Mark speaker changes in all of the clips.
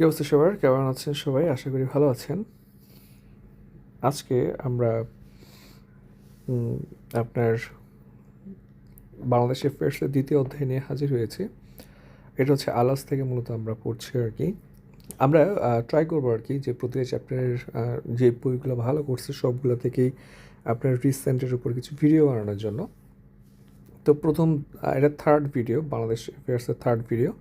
Speaker 1: কি অবস্থা সবার? কেমন আছেন সবাই? আশা করি ভালো আছেন। আজকে আমরা আপনার বাংলাদেশের ফেয়ার্সের দ্বিতীয় অধ্যায় নিয়ে হাজির হয়েছি। এটা হচ্ছে আলাস থেকে মূলত আমরা পড়ছি আর কি। আমরা ট্রাই করব আর কি যে প্রতিটা চ্যাপ্টারের যে বইগুলো ভালো করছে সবগুলো থেকেই আপনার রিসেন্টের উপর কিছু ভিডিও বানানোর জন্য। তো প্রথম এটা থার্ড ভিডিও বাংলাদেশ অ্যাফেয়ার্সের থার্ড ভিডিও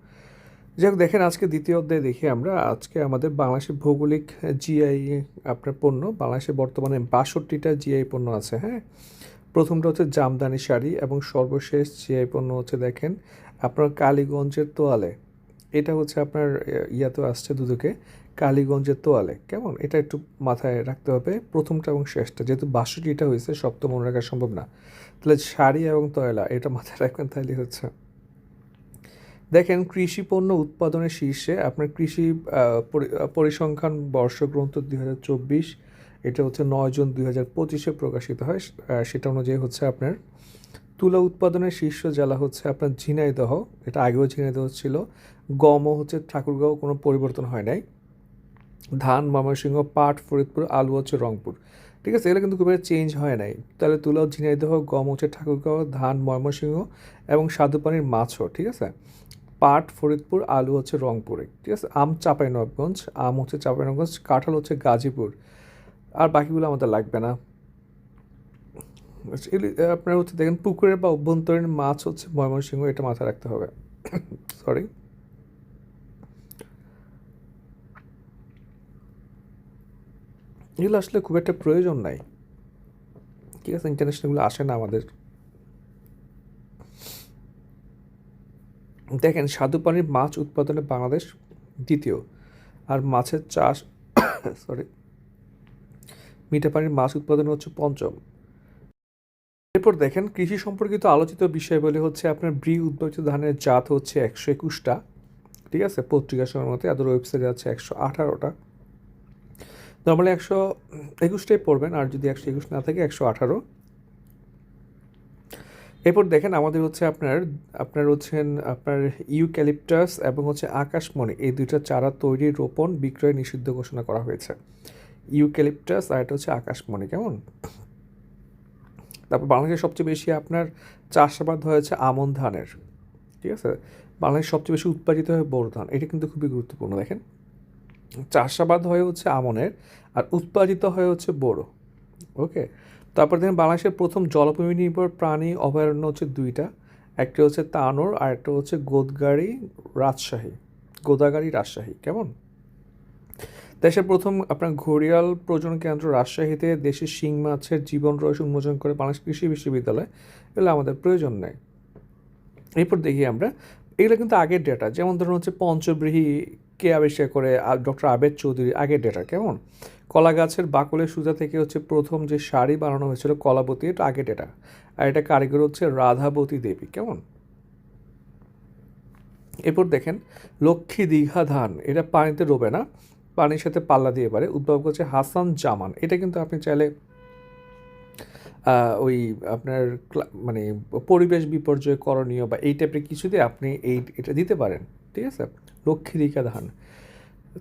Speaker 1: যাই দেখেন আজকে দ্বিতীয় অধ্যায় দেখি আমরা। আজকে আমাদের বাংলাদেশের ভৌগোলিক জিআই আপনার পণ্য বাংলাদেশে বর্তমানে বাষট্টিটা জিআই পণ্য আছে হ্যাঁ? প্রথমটা হচ্ছে জামদানি শাড়ি এবং সর্বশেষ জিআই পণ্য হচ্ছে দেখেন আপনার কালীগঞ্জের তোয়ালে। এটা হচ্ছে আপনার আহ, ইয়াতেও আসছে দুদকে কালীগঞ্জের তোয়ালে। কেমন? এটা একটু মাথায় রাখতে হবে প্রথমটা এবং শেষটা। যেহেতু বাষট্টিটা হয়েছে সপ্তম মনে রাখা সম্ভব না। তাহলে শাড়ি এবং তয়লা এটা মাথায় রাখবেন তাহলে হচ্ছে। দেখেন, কৃষি পণ্য উৎপাদনের শীর্ষে আপনার কৃষি পরিসংখ্যান বর্ষগ্রন্থ দুই হাজার চব্বিশ, এটা হচ্ছে নয় জুন দুই হাজার পঁচিশে প্রকাশিত হয়। সেটা অনুযায়ী হচ্ছে আপনার তুলা উৎপাদনের শীর্ষ জেলা হচ্ছে আপনার ঝিনাইদহ এটা আগেও ঝিনাইদহ ছিল। গমও হচ্ছে ঠাকুরগাঁও কোনো পরিবর্তন হয় নাই। ধান, ময়মনসিংহ, পাট, ফরিদপুর, আলু হচ্ছে রংপুর। ঠিক আছে, এগুলো কিন্তু খুব একটা চেঞ্জ হয় নাই। তাহলে তুলাও ঝিনাইদহ গম হচ্ছে ঠাকুরগাঁও, ধান, ময়মনসিংহ এবং স্বাদুপানির মাছও, ঠিক আছে? পাট ফরিদপুর আলু হচ্ছে রংপুরে। ঠিক আছে? আম চাঁপাইনবাবগঞ্জ আম হচ্ছে চাঁপাইনবাবগঞ্জ কাঁঠাল হচ্ছে গাজীপুর। আর বাকিগুলো আমাদের লাগবে না। আহ, হচ্ছে দেখেন পুকুরের বা অভ্যন্তরীণ মাছ হচ্ছে ময়মনসিংহ এটা মাথায় রাখতে হবে। সরি এগুলো আসলে খুব একটা প্রয়োজন নাই। ঠিক আছে? ইন্টারন্যাশনালগুলো আসে না আমাদের। দেখেন, স্বাদু পানির মাছ উৎপাদনে বাংলাদেশ দ্বিতীয়, আর মাছের চাষ সরি মিঠা পানির মাছ উৎপাদনে হচ্ছে পঞ্চম। এরপর দেখেন, কৃষি সম্পর্কিত আলোচিত বিষয় বলে হচ্ছে আপনার ব্রি উদ্ভাবিত ধানের জাত হচ্ছে একশো একুশটা, ঠিক আছে? পত্রিকা সময় মতে আদর ওয়েবসাইটে আছে একশো আঠারোটা। নর্মালি একশো একুশটাই পড়বেন, আর যদি একশো একুশ না থাকে, একশো আঠারো। এরপর দেখেন আমাদের হচ্ছে আপনার আপনার হচ্ছেন আপনার ইউক্যালিপটাস এবং হচ্ছে আকাশমণি, এই দুইটা চারা তৈরি রোপণ বিক্রয় নিষিদ্ধ ঘোষণা করা হয়েছে। ইউক্যালিপটাস আর এটা হচ্ছে আকাশমণি, কেমন? তারপর বাংলাদেশে সবচেয়ে বেশি আপনার চাষাবাদ হয়েছে আমন ধানের, ঠিক আছে? বাংলাদেশ সবচেয়ে বেশি উৎপাদিত হয় বোরো ধান, এটা কিন্তু খুবই গুরুত্বপূর্ণ, দেখেন। চাষাবাদ হয় হচ্ছে আমনের আর উৎপাদিত হয় হচ্ছে বোরো ওকে? তারপর দেখেন বাংলাদেশের প্রথম জলভূমি নির্ভর প্রাণী অভয়ারণ্য হচ্ছে দুইটা। একটা হচ্ছে তানোর, আর একটা হচ্ছে গোদগাড়ি রাজশাহী, গোদাগাড়ি রাজশাহী। কেমন? দেশের প্রথম আপনার ঘড়িয়াল প্রজনন কেন্দ্র রাজশাহীতে দেশের শিং মাছের জীবন রহস্য উন্মোচন করে বাংলাদেশ কৃষি বিশ্ববিদ্যালয়। এগুলো আমাদের প্রয়োজন নেই। এরপর দেখি আমরা, এগুলো কিন্তু আগের ডেটা যেমন ধরুন হচ্ছে পঞ্চব্রীহি কে আবিষ্কার করে ডক্টর আবেদ চৌধুরী, আগের ডেটা কেমন? কলা গাছের বাকলের সুতা থেকে হচ্ছে প্রথম যে শাড়ি বানানো হয়েছিল, কলাবতী, এটা আগের ডেটা। আর এটা কারিগর হচ্ছে রাধাবতী দেবী, কেমন? এরপর দেখেন, লক্ষ্মী দীঘা ধান, এটা পানিতে রোবে না, পানির সাথে পাল্লা দিয়ে পারে। উদ্ভাবক হচ্ছে হাসান জামান, এটা কিন্তু আপনি চাইলে ওই আপনার মানে পরিবেশ বিপর্যয় করণীয় বা এই টাইপের কিছু দিয়ে আপনি এই, এটা দিতে পারেন। ঠিক আছে? লক্ষ্মী দীঘা ধান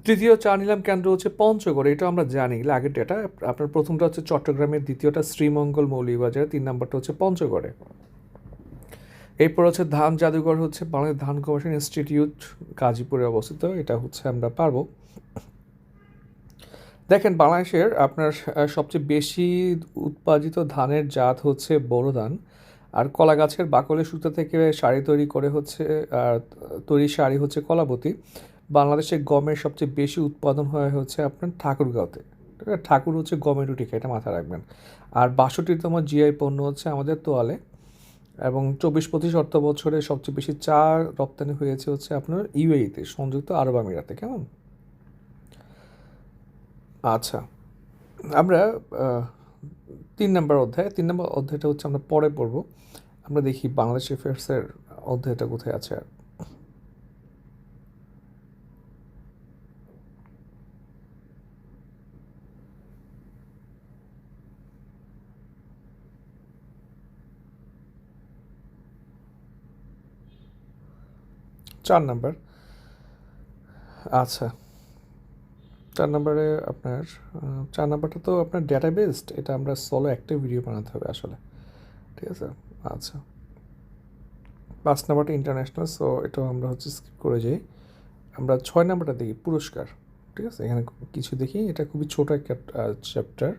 Speaker 1: তৃতীয় চা নিলাম কেন্দ্র হচ্ছে পঞ্চগড়, এটা আমরা জানি। আগের ডেটা আপনার প্রথমটা হচ্ছে চট্টগ্রামের, দ্বিতীয়টা শ্রীমঙ্গল মৌলিবাজার তিন নম্বরটা হচ্ছে পঞ্চগড়ে। এরপর হচ্ছে ধান জাদুঘর হচ্ছে বাংলাদেশ ধান কমিশন ইনস্টিটিউট, গাজীপুরে অবস্থিত, এটা হচ্ছে আমরা পারব। দেখেন, বাংলাদেশের আপনার সবচেয়ে বেশি উৎপাদিত ধানের জাত হচ্ছে বোরো ধান। আর কলা গাছের বাকলের সুতা থেকে শাড়ি তৈরি করে হচ্ছে আর তৈরি শাড়ি হচ্ছে কলাবতী। বাংলাদেশে গমের সবচেয়ে বেশি উৎপাদন হয় হচ্ছে আপনার ঠাকুরগাঁওতে? ঠাকুর হচ্ছে গমের রুটি খায়, এটা মাথায় রাখবেন। আর বাষট্টিতম জিআই পণ্য হচ্ছে আমাদের তোয়ালে। এবং চব্বিশ পঁচিশ অর্থ বছরে সবচেয়ে বেশি চা রপ্তানি হয়েছে হচ্ছে আপনার ইউএইতে সংযুক্ত আরব আমিরাতে। কেমন? আচ্ছা আমরা তিন নম্বর অধ্যায়, তিন নম্বর অধ্যায়টা হচ্ছে আমরা পরে পড়ব। আমরা দেখি বাংলাদেশ অ্যাফেয়ার্সের অধ্যায়টা কোথায় আছে আর। চার নাম্বার। আচ্ছা। চার নাম্বারে আপনার চার নাম্বারটা তো আপনার ডেটা বেসড এটা আমরা সলো একটা ভিডিও বানাতে হবে আসলে। ঠিক আছে? আচ্ছা। পাঁচ নাম্বারটা ইন্টারন্যাশনাল সো এটাও আমরা হচ্ছে স্কিপ করে যাই। আমরা ছয় নাম্বারটা দেখি, পুরস্কার। ঠিক আছে? এখানে কিছু দেখি, এটা খুবই ছোটো একটা চ্যাপ্টার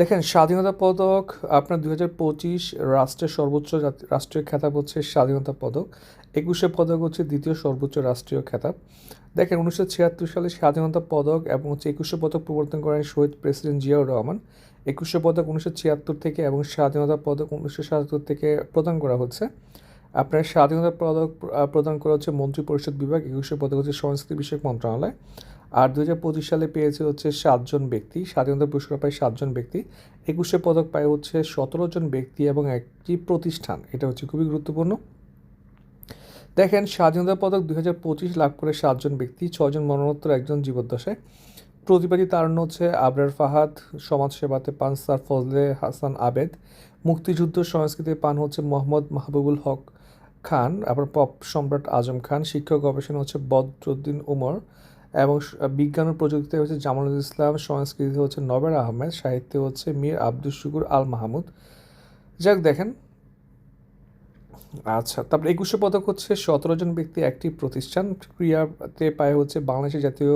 Speaker 1: দেখেন, স্বাধীনতা পদক, আপনার দুই হাজার পঁচিশ রাষ্ট্রের সর্বোচ্চ রাষ্ট্রীয় খেতাব হচ্ছে স্বাধীনতা পদক। একুশে পদক হচ্ছে দ্বিতীয় সর্বোচ্চ রাষ্ট্রীয় খেতাব। দেখেন, উনিশশো ছিয়াত্তর সালে স্বাধীনতা পদক এবং হচ্ছে একুশে পদক প্রবর্তন করেন শহীদ প্রেসিডেন্ট জিয়াউর রহমান। একুশে পদক উনিশশো ছিয়াত্তর থেকে এবং স্বাধীনতা পদক উনিশশো সাতাত্তর থেকে প্রদান করা হচ্ছে। আপনার স্বাধীনতা পদক প্রদান করা হচ্ছে মন্ত্রী পরিষদ বিভাগ। একুশে পদক হচ্ছে সংস্কৃতি বিষয়ক মন্ত্রণালয়। আর দু হাজার পঁচিশ সালে পেয়েছে হচ্ছে সাতজন ব্যক্তি, স্বাধীনতা পুরস্কার পায় সাতজন ব্যক্তি। একুশে পদক পায় হচ্ছে সতেরো জন ব্যক্তি এবং একটি প্রতিষ্ঠান, এটা হচ্ছে খুবই গুরুত্বপূর্ণ। দেখেন, স্বাধীনতা পদক দুই পঁচিশ লাভ করে সাতজন ব্যক্তি ছজন মরণোত্তর, একজন জীবদ্দশায়। প্রতিবাদী তারণ হচ্ছে আবরার ফাহাদ, সমাজসেবাতে পান স্যার ফজলে হাসান আবেদ, মুক্তিযুদ্ধ সংস্কৃতি পান হচ্ছে মোহাম্মদ মাহবুবুল হক খান, আবার পপ সম্রাট আজম খান, শিক্ষক গবেষণা হচ্ছে বদরুদ্দিন উমর এবং বিজ্ঞান ও প্রযুক্তিতে হচ্ছে জামালুল ইসলাম, সংস্কৃতি হচ্ছে নবের আহমেদ, সাহিত্যে হচ্ছে মীর আব্দুল শুকুর আল মাহমুদ। যাক, দেখেন। আচ্ছা তারপরে একুশে পদক হচ্ছে সতেরো জন ব্যক্তি একটি প্রতিষ্ঠান। ক্রীড়াতে পায় হচ্ছে বাংলাদেশের জাতীয়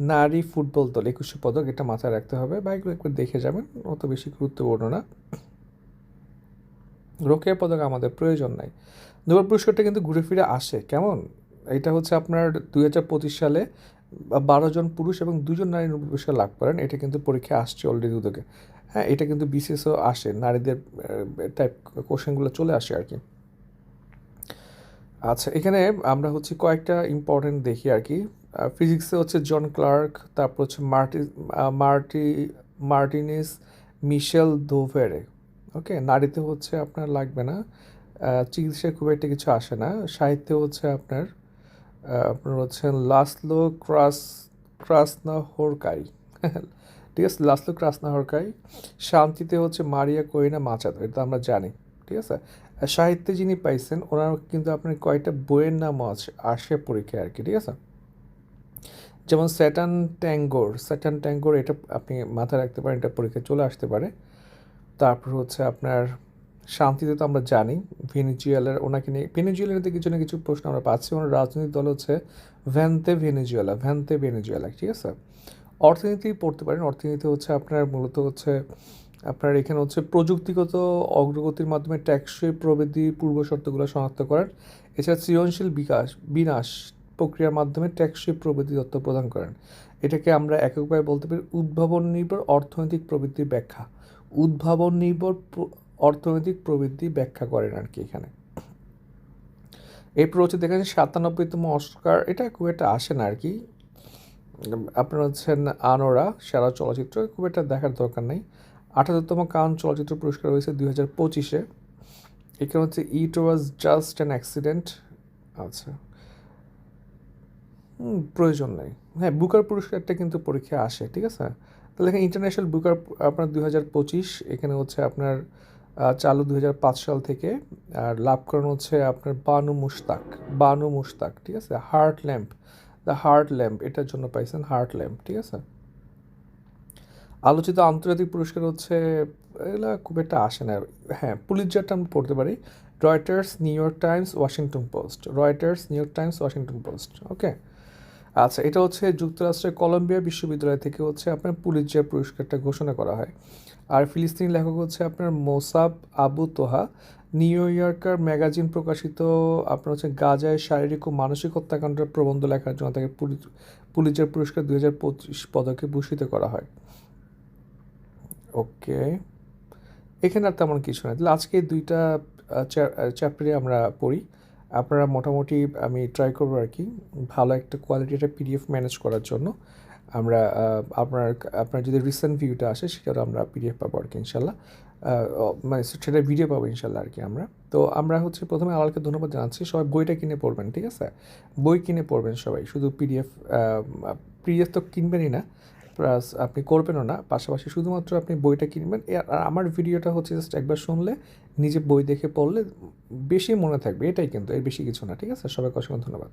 Speaker 1: নারী ফুটবল দল। একুশে পদক, এটা মাথায় রাখতে হবে। বা এগুলো একবার দেখে যাবেন, অত বেশি গুরুত্বপূর্ণ না। রোকেয়া পদক আমাদের প্রয়োজন নাই। নোবেল পুরস্কারটা কিন্তু ঘুরে ফিরে আসে। কেমন? এটা হচ্ছে আপনার দুই হাজার পঁচিশ সালে বারো জন পুরুষ এবং দুজন নারী পুরস্কার লাভ করেন, এটা কিন্তু পরীক্ষা আসছে অলরেডি দুদকে। হ্যাঁ এটা কিন্তু বিসিএসও আসে, নারীদের টাইপ কোশ্চেনগুলো চলে আসে আর কি। আচ্ছা এখানে আমরা হচ্ছে কয়েকটা ইম্পর্টেন্ট দেখি আর কি। ফিজিক্সে হচ্ছে জন ক্লার্ক, তারপর হচ্ছে মার্টি মার্টি, মার্টিনিস মিশেল দোভেরে ওকে, নারীতে হচ্ছে আপনার লাগবে না। চিকিৎসায় খুব একটা কিছু আসে না। সাহিত্যে হচ্ছে আপনার আপনার হচ্ছে লাসলো ক্রাস ক্রাসনা হোরকাই ঠিক আছে, লাসলো ক্রাসনা হোরকাই শান্তিতে হচ্ছে মারিয়া কোয়েনা মাচাদো এটা আমরা জানি, ঠিক আছে? সাহিত্যে যিনি পাইছেন ওনার কিন্তু আপনার কয়েকটা বইয়ের নামও আছে, আসে পরীক্ষায় আর কি, ঠিক আছে? যেমন স্যাটান ট্যাঙ্গোর স্যাটান ট্যাঙ্গোর, এটা আপনি মাথায় রাখতে পারেন, এটা পরীক্ষায় চলে আসতে পারে। তারপর হচ্ছে আপনার শান্তিতে তো আমরা জানি, ভেনিজুয়েলার, ওনাকে নিয়ে ভেনিজুয়েলাতে কিছু না কিছু প্রশ্ন আমরা পাচ্ছি। ওনার রাজনৈতিক দল হচ্ছে ভ্যানতে ভেনিজুয়েলা ভ্যানতে ভেনিজুয়েলা, ঠিক আছে? অর্থনীতি পড়তে পারেন, অর্থনীতি হচ্ছে আপনার মূলত হচ্ছে, আপনার এখানে হচ্ছে প্রযুক্তিগত অগ্রগতির মাধ্যমে ট্যাক্সই প্রবৃদ্ধি পূর্ব শর্তগুলো শনাক্ত করেন। এছাড়া সৃজনশীল বিকাশ, বিনাশ প্রক্রিয়ার মাধ্যমে ট্যাক্সই প্রবৃদ্ধি তত্ত্ব প্রদান করেন। এটাকে আমরা এককভাবে বলতে পারি উদ্ভাবন নির্ভর অর্থনৈতিক প্রবৃদ্ধির ব্যাখ্যা। উদ্ভাবন নির্ভর অর্থনৈতিক প্রবৃদ্ধি ব্যাখ্যা করেন আর কি এখানে। এরপর হচ্ছে দেখেন সাতানব্বইতম অস্কার, এটা খুব একটা আসে না আর কি আপনার হচ্ছেন আনোরা, সেরা চলচ্চিত্র, খুব একটা দেখার দরকার নেই। আঠারোতম কান চলচ্চিত্র পুরস্কার হয়েছে দুই হাজার পঁচিশে। এখানে হচ্ছে it was just an accident আচ্ছা। প্রয়োজন নেই। হ্যাঁ বুকার পুরস্কারটা কিন্তু পরীক্ষায় আসে, ঠিক আছে? তাহলে এখানে ইন্টারন্যাশনাল বুকার আপনার দুই হাজার পঁচিশ, এখানে হচ্ছে আপনার চালু দুই হাজার পাঁচ সাল থেকে, আর লাভ করেন হচ্ছে আপনার বানু মুশতাক বানু মুশতাক, ঠিক আছে? Heart lamp the heart lamp এটার জন্য পাইছেন হার্ট ল্যাম্প ঠিক আছে? আলোচিত আন্তর্জাতিক পুরস্কার হচ্ছে, এগুলা খুব একটা আসে না। হ্যাঁ পুলিৎজারটা আমরা পড়তে পারি। Reuters New York Times Washington Post Reuters New York Times Washington Post okay আচ্ছা এটা হচ্ছে যুক্তরাষ্ট্রের কলম্বিয়া বিশ্ববিদ্যালয় থেকে হচ্ছে আপনার পুলিৎজার পুরস্কারটা ঘোষণা করা হয়। আর ফিলিস্তিনি লেখক হচ্ছে আপনার Mosab Abu Toha. New Yorker magazine প্রকাশিত আপনার হচ্ছে গাজায় শারীরিক ও মানসিক হত্যাকাণ্ডের প্রবন্ধ লেখার জন্য তাকে পুলি- পুলিৎজার পুরস্কার দুই হাজার পঁচিশ পদকে ভূষিত করা হয়। ওকে। এখানে আর তেমন কিছু না। তাহলে আজকে দুইটা চ্যাপ্টারে আমরা পড়ি। আপনারা মোটামুটি আমি ট্রাই করব আর কি, ভালো একটা কোয়ালিটি একটা পিডিএফ ম্যানেজ করার জন্য। আমরা আপনার আপনার যদি রিসেন্ট ভিউটা আসে সেটা আমরা পিডিএফ পাবো আর কি, ইনশাল্লাহ। মানে সেটা ভিডিও পাবো ইনশাল্লাহ আর কি আমরা। তো আমরা হচ্ছে প্রথমে আলালকে ধন্যবাদ জানাচ্ছি। সবাই বইটা কিনে পড়বেন, ঠিক আছে? বই কিনে পড়বেন সবাই, শুধু পিডিএফ পিডিএফ তো কিনবেনই না। প্লাস আপনি করবেনও না। পাশাপাশি শুধুমাত্র আপনি বইটা কিনবেন। আর আমার ভিডিওটা হচ্ছে জাস্ট একবার শুনলে, নিজে বই দেখে পড়লে বেশি মনে থাকবে। এটাই কিন্তু, এর বেশি কিছু না, ঠিক আছে? সবাইকে অসংখ্য ধন্যবাদ।